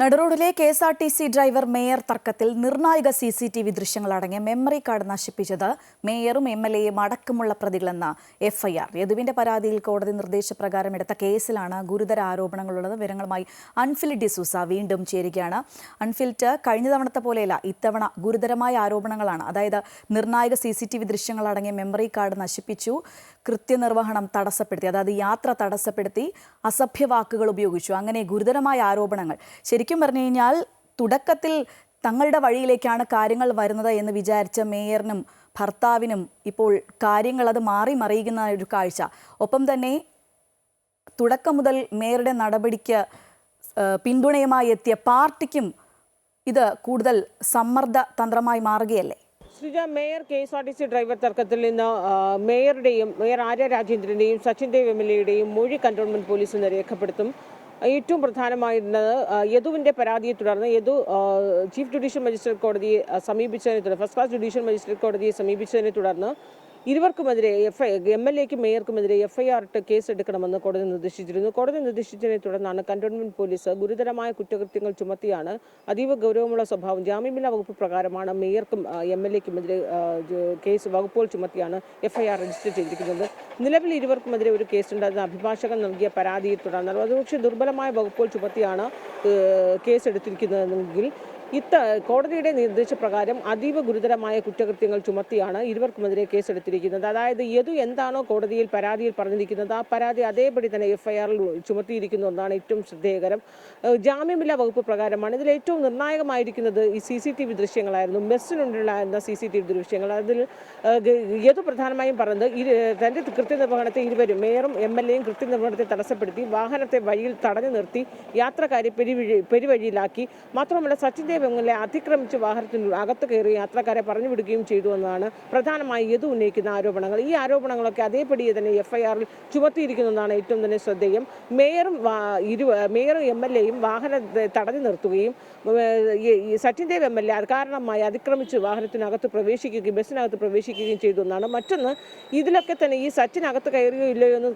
നടുറോഡിലെ K S R T C driver mayor തർക്കത്തിൽ നിർണായക C C T V ദൃശ്യങ്ങളടങ്ങിയ memory card നശിപ്പിച്ചത് മേയറും എം എൽ എയും അടക്കമുള്ള പ്രതികളെന്ന എഫ്ഐആർ യദുവിന്റെ പരാതിയിൽ കോടതി നിർദ്ദേശപ്രകാരം എടുത്ത കേസിലാണ് ഗുരുതര ആരോപണങ്ങളുള്ളത്. വിവരങ്ങളുമായി അൺഫിൽ ഡിസൂസ വീണ്ടും ചേരുകയാണ്. അൺഫിൽറ്റ് കഴിഞ്ഞ തവണത്തെ പോലെയല്ല ഇത്തവണ ഗുരുതരമായ ആരോപണങ്ങളാണ്. അതായത് നിർണായക സി സി ടി വി ദൃശ്യങ്ങളടങ്ങിയ മെമ്മറി കാർഡ് നശിപ്പിച്ചു കൃത്യനിർവഹണം തടസ്സപ്പെടുത്തി അതായത് യാത്ര തടസ്സപ്പെടുത്തി അസഭ്യ വാക്കുകൾ ഉപയോഗിച്ചു. അങ്ങനെ ഗുരുതരമായ ആരോപണങ്ങൾ ശരിക്കും പറഞ്ഞു കഴിഞ്ഞാൽ തുടക്കത്തിൽ തങ്ങളുടെ വഴിയിലേക്കാണ് കാര്യങ്ങൾ വരുന്നത് എന്ന് വിചാരിച്ച മേയറിനും ഭർത്താവിനും ഇപ്പോൾ കാര്യങ്ങൾ അത് മാറി മറിയുന്ന ഒരു കാഴ്ച. ഒപ്പം തന്നെ തുടക്കം മുതൽ മേയറുടെ നടപടിക്ക് പിന്തുണയുമായി എത്തിയ പാർട്ടിക്കും ഇത് കൂടുതൽ സമ്മർദ്ദ തന്ത്രമായി മാറുകയല്ലേ? Sreeja mayor K S R T C driver തർക്കത്തിൽ നിന്ന് മേയറുടെയും മേയർ ആര്യ രാജേന്ദ്രന്റെയും സച്ചിൻ ദേവ് എം എൽ എയുടെയും മൊഴി കന്റോൺമെന്റ് പോലീസ് ഇന്ന് രേഖപ്പെടുത്തും. ഏറ്റവും പ്രധാനമായിരുന്നത് യദുവിന്റെ പരാതിയെ തുടർന്ന് യദു ചീഫ് ജുഡീഷ്യൽ മജിസ്ട്രേറ്റ് കോടതിയെ സമീപിച്ചതിനെ തുടർന്ന് ഫസ്റ്റ് ക്ലാസ് ജുഡീഷ്യൽ മജിസ്ട്രേറ്റ് കോടതിയെ സമീപിച്ചതിനെ തുടർന്ന് ഇരുവർക്കുമെതിരെ എഫ് ഐ എം എൽ എക്കും മേയർക്കുമെതിരെ എഫ് ഐ ആർ ഇട്ട് കേസ് എടുക്കണമെന്ന് കോടതി നിർദ്ദേശിച്ചിരുന്നു. കോടതി നിർദ്ദേശിച്ചതിനെ തുടർന്നാണ് കന്റോൺമെന്റ് പോലീസ് ഗുരുതരമായ കുറ്റകൃത്യങ്ങൾ ചുമത്തിയാണ്. അതീവ ഗൗരവമുള്ള സ്വഭാവം ജാമ്യമില്ലാ വകുപ്പ് പ്രകാരമാണ് മേയർക്കും എം എൽ എക്കുമെതിരെ കേസ് വകുപ്പുകൾ ചുമത്തിയാണ് എഫ് ഐ ആർ രജിസ്റ്റർ ചെയ്തിരിക്കുന്നത്. നിലവിൽ ഇരുവർക്കുമെതിരെ ഒരു കേസ് അതിന് അഭിഭാഷകൻ നൽകിയ പരാതിയെ തുടർന്ന് അതുപക്ഷെ ദുർബലമായ വകുപ്പുകൾ ചുമത്തിയാണ് കേസ് എടുത്തിരിക്കുന്നതെങ്കിൽ ഇത്ത കോടതിയുടെ നിർദ്ദേശപ്രകാരം അതീവ ഗുരുതരമായ കുറ്റകൃത്യങ്ങൾ ചുമത്തിയാണ് ഇരുവർക്കുമെതിരെ കേസെടുത്തിരിക്കുന്നത്. അതായത് യദു എന്താണോ കോടതിയിൽ പരാതിയിൽ പറഞ്ഞിരിക്കുന്നത് ആ പരാതി അതേപടി തന്നെ എഫ്ഐആറിൽ ചുമത്തിയിരിക്കുന്നു എന്നാണ് ഏറ്റവും ശ്രദ്ധേയകരം. ജാമ്യമില്ലാ വകുപ്പ് പ്രകാരമാണ് ഇതിൽ ഏറ്റവും നിർണായകമായിരിക്കുന്നത് ഈ സി സി ടി വി ദൃശ്യങ്ങളായിരുന്നു. മെസ്സിനുണ്ടായിരുന്ന സി സി ടി വി ദൃശ്യങ്ങൾ. അതിൽ യദു പ്രധാനമായും പറഞ്ഞത് തന്റെ കൃത്യനിർവഹണത്തെ ഇരുവരും മേയറും എം എൽ എയും കൃത്യനിർവഹണത്തെ തടസ്സപ്പെടുത്തി വാഹനത്തെ വഴിയിൽ തടഞ്ഞു നിർത്തി യാത്രക്കാരെ പെരുവഴി പെരുവഴിയിലാക്കി. മാത്രമല്ല സച്ചിൻ എൽ അതിക്രമിച്ച് വാഹനത്തിന് അകത്ത് കയറി യാത്രക്കാരെ പറഞ്ഞു വിടുകയും ചെയ്തു എന്നതാണ് പ്രധാനമായി യതു ഉന്നയിക്കുന്ന ആരോപണങ്ങൾ. ഈ ആരോപണങ്ങളൊക്കെ അതേപടി തന്നെ എഫ്ഐആറിൽ ചുമത്തിയിരിക്കുന്നതാണ് ഏറ്റവും തന്നെ ശ്രദ്ധേയം. മേയറും ഇരു മേയറും എം എൽ എയും വാഹനത്തെ തടഞ്ഞു നിർത്തുകയും Sachin Dev M L A കാരണമായി അതിക്രമിച്ച് വാഹനത്തിനകത്ത് പ്രവേശിക്കുകയും ബസ്സിനകത്ത് പ്രവേശിക്കുകയും ചെയ്തു എന്നാണ്. മറ്റൊന്ന് ഇതിലൊക്കെ തന്നെ ഈ സച്ചിനകത്ത് കയറിയോ ഇല്ലയോ എന്ന്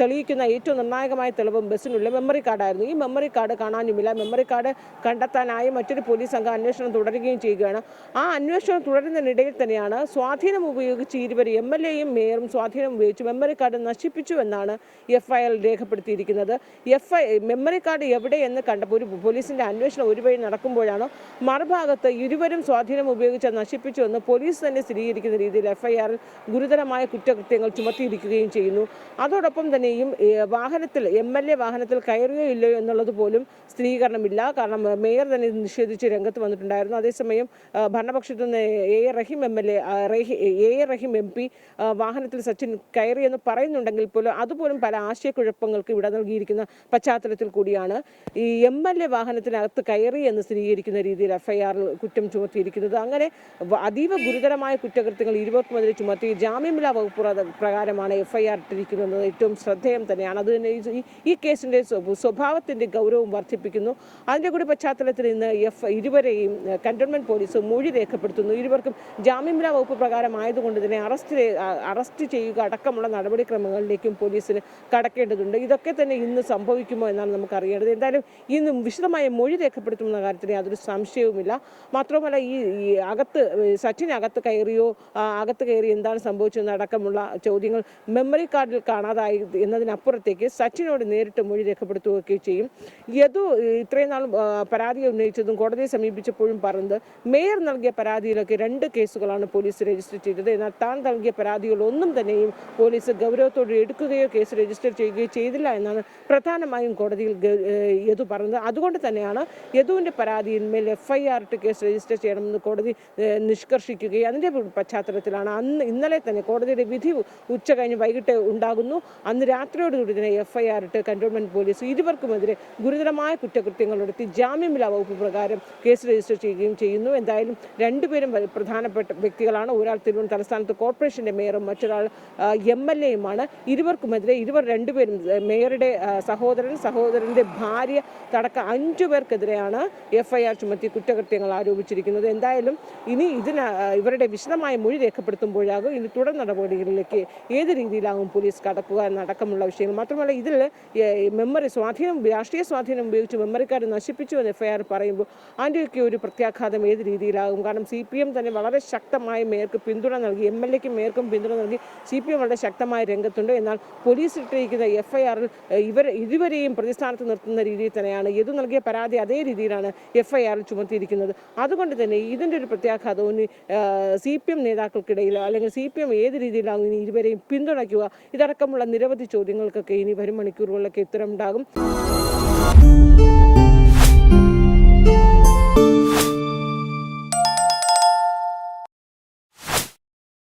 തെളിയിക്കുന്ന ഏറ്റവും നിർണായകമായ തെളിവ് ബസ്സിനുള്ള മെമ്മറി കാർഡായിരുന്നു. ഈ മെമ്മറി കാർഡ് കാണാനുമില്ല. മെമ്മറി കാർഡ് കണ്ടെത്താനായി മറ്റൊരു പോലീസ് സംഘം അന്വേഷണം തുടരുകയും ചെയ്യുകയാണ്. ആ അന്വേഷണം തുടരുന്നതിനിടയിൽ തന്നെയാണ് സ്വാധീനം ഉപയോഗിച്ച് ഇരുവരും എം എൽ എയും മേയറും സ്വാധീനം ഉപയോഗിച്ച് മെമ്മറി കാർഡ് നശിപ്പിച്ചു എന്നാണ് എഫ് ഐ ആർ രേഖപ്പെടുത്തിയിരിക്കുന്നത്. എഫ് ഐ മെമ്മറി കാർഡ് എവിടെയെന്ന് കണ്ടപ്പോൾ ഒരു പോലീസിന്റെ അന്വേഷണം ഒരു വഴി നടക്കുമ്പോഴാണ് മറുഭാഗത്ത് ഇരുവരും സ്വാധീനം ഉപയോഗിച്ച് നശിപ്പിച്ചു എന്ന് പോലീസ് തന്നെ സ്ഥിരീകരിക്കുന്ന രീതിയിൽ എഫ് ഐ ആറിൽ ഗുരുതരമായ കുറ്റകൃത്യങ്ങൾ ചുമത്തിയിരിക്കുകയും ചെയ്യുന്നു. അതോടൊപ്പം തന്നെയും വാഹനത്തിൽ എം എൽ എ വാഹനത്തിൽ കയറുകയോ ഇല്ലയോ എന്നുള്ളത് പോലും സ്ഥിരീകരണമില്ല. കാരണം മേയർ തന്നെ നിഷേധിച്ച് രംഗത്ത് വന്നിട്ടുണ്ടായിരുന്നു. അതേസമയം ഭരണപക്ഷത്തു നിന്ന് A A Rahim M L A A A Rahim M P വാഹനത്തിൽ സച്ചിൻ കയറിയെന്ന് പറയുന്നുണ്ടെങ്കിൽ പോലും അതുപോലും പല ആശയക്കുഴപ്പങ്ങൾക്ക് ഇവിടെ നൽകിയിരിക്കുന്ന പശ്ചാത്തലത്തിൽ കൂടിയാണ് ഈ എം എൽ എ വാഹനത്തിനകത്ത് കയറി എന്ന് സ്ഥിരീകരിക്കുന്ന രീതിയിൽ എഫ്ഐആറിൽ കുറ്റം ചുമത്തിയിരിക്കുന്നത്. അങ്ങനെ അതീവ ഗുരുതരമായ കുറ്റകൃത്യങ്ങൾ ഇരുവർക്കുമെതിരെ ചുമത്തി ജാമ്യമില്ലാ വകുപ്പ് പ്ര- പ്രകാരമാണ് എഫ്ഐആർ ഇട്ടിരിക്കുന്നത്. ഏറ്റവും ശ്രദ്ധേയം തന്നെയാണ്. അത് തന്നെ ഈ- കേസിന്റെ കേസിന്റെ സ്വഭാവത്തിന്റെ ഗൗരവം വർദ്ധിപ്പിക്കുന്നു. അതിന്റെ കൂടി പശ്ചാത്തലത്തിൽ ഇന്ന് എഫ് ഇരുവരെയും കന്റോൺമെന്റ് പോലീസ് മൊഴി രേഖപ്പെടുത്തുന്നു. ഇരുവർക്കും ജാമ്യമില്ലാ വകുപ്പ് പ്രകാരമായതുകൊണ്ട് തന്നെ അറസ്റ്റ് അറസ്റ്റ് ചെയ്യുക അടക്കമുള്ള നടപടിക്രമങ്ങളിലേക്കും പോലീസിന് കടക്കേണ്ടതുണ്ട്. ഇതൊക്കെ തന്നെ ഇന്ന് സംഭവിക്കുമോ എന്നാണ് നമുക്ക് അറിയേണ്ടത് എന്തായാലും ഇന്ന് വിശദമായ മൊഴി രേഖപ്പെടുത്തുന്ന കാര്യത്തിന് യാതൊരു സംശയവുമില്ല. മാത്രമല്ല ഈ അകത്ത് സച്ചിൻ അകത്ത് കയറിയോ അകത്ത് കയറി എന്താണ് സംഭവിച്ചതെന്ന് അടക്കമുള്ള ചോദ്യങ്ങൾ മെമ്മറി കാർഡിൽ കാണാതായി എന്നതിനപ്പുറത്തേക്ക് സച്ചിനോട് നേരിട്ട് മൊഴി രേഖപ്പെടുത്തുകയൊക്കെ ചെയ്യും. യദു ഇത്രയും നാൾ പരാതി ഉന്നയിച്ചതും കോടതിയെ സമീപിച്ചപ്പോഴും പറഞ്ഞത് മേയർ നൽകിയ പരാതിയിലൊക്കെ രണ്ട് കേസുകളാണ് പോലീസ് രജിസ്റ്റർ ചെയ്തത്. എന്നാൽ താൻ നൽകിയ പരാതികളൊന്നും തന്നെയും പോലീസ് ഗൗരവത്തോടെ എടുക്കുകയോ കേസ് രജിസ്റ്റർ ചെയ്യുകയോ ചെയ്തില്ല എന്നാണ് പ്രധാനമായും കോടതിയിൽ യദു പറഞ്ഞത്. അതുകൊണ്ട് തന്നെയാണ് യദുവിന്റെ പരാതിയിന്മേൽ എഫ് ഐ ആർ ഇട്ട് കേസ് രജിസ്റ്റർ ചെയ്യണമെന്ന് കോടതി നിഷ്കർഷിക്കുകയും അതിന്റെ പശ്ചാത്തലത്തിലാണ് അന്ന് ഇന്നലെ തന്നെ കോടതിയുടെ വിധി ഉച്ച കഴിഞ്ഞ് വൈകിട്ട് ഉണ്ടാകുന്നു. അന്ന് രാത്രിയോടുകൂടി തന്നെ എഫ് ഐ ആർ ഇട്ട് കന്റോൺമെന്റ് പോലീസ് ഇരുവർക്കുമെതിരെ ഗുരുതരമായ കുറ്റകൃത്യങ്ങൾ നടത്തി. ജാമ്യമില്ലാ വകുപ്പ് പ്രകാരം കേസ് രജിസ്റ്റർ ചെയ്യുകയും ചെയ്യുന്നു. എന്തായാലും രണ്ടുപേരും പ്രധാനപ്പെട്ട വ്യക്തികളാണ്. ഒരാൾ തിരുവനന്തപുരം തലസ്ഥാനത്ത് കോർപ്പറേഷന്റെ മേയറും മറ്റൊരാൾ എം എൽ എയുമാണ്. ഇരുവർക്കുമെതിരെ ഇരുവർ രണ്ടുപേരും മേയറുടെ സഹോദരൻ സഹോദരന്റെ ഭാര്യ തടക്ക അഞ്ചു പേർക്കെതിരെയാണ് എഫ്ഐആർ ചുമത്തി കുറ്റകൃത്യങ്ങൾ ആരോപിച്ചിരിക്കുന്നത്. എന്തായാലും ഇനി ഇതിന് ഇവരുടെ വിശദമായ മൊഴി രേഖപ്പെടുത്തുമ്പോഴാകും ഇനി തുടർ നടപടികളിലേക്ക് ഏത് രീതിയിലാകും പോലീസ് കടക്കുക എന്നടക്കമുള്ള വിഷയങ്ങൾ. മാത്രമല്ല ഇതിൽ മെമ്മറി സ്വാധീനം രാഷ്ട്രീയ സ്വാധീനം ഉപയോഗിച്ച് മെമ്മറിക്കാരെ നശിപ്പിച്ചു എന്ന് എഫ്ഐആർ പറയുമ്പോൾ അതിന്റെയൊക്കെ ഒരു പ്രത്യാഘാതം ഏത് രീതിയിലാകും? കാരണം സി പി എം തന്നെ വളരെ ശക്തമായ മേയർക്ക് പിന്തുണ നൽകി എം എൽ എക്കും മേയർക്കും പിന്തുണ നൽകി സി പി എം വളരെ ശക്തമായ രംഗത്തുണ്ട്. എന്നാൽ പോലീസ് ഇട്ടിരിക്കുന്ന എഫ് ഐ ആറിൽ ഇവർ ഇരുവരെയും പ്രതിസ്ഥാനത്ത് നിർത്തുന്ന രീതിയിൽ തന്നെയാണ്. യദു നൽകിയ പരാതി അതേ രീതിയിലാണ് എഫ് ഐ ആറിൽ ചുമത്തിയിരിക്കുന്നത്. അതുകൊണ്ട് തന്നെ ഇതിന്റെ ഒരു പ്രത്യാഘാതവും സി പി എം നേതാക്കൾക്കിടയിൽ അല്ലെങ്കിൽ സി പി എം ഏത് രീതിയിലാകും ഇനി ഇരുവരെയും പിന്തുണയ്ക്കുക? ഇതടക്കമുള്ള നിരവധി ചോദ്യങ്ങൾക്കൊക്കെ ഇനി വരും മണിക്കൂറുകളിലൊക്കെ ഉത്തരമുണ്ടാകും.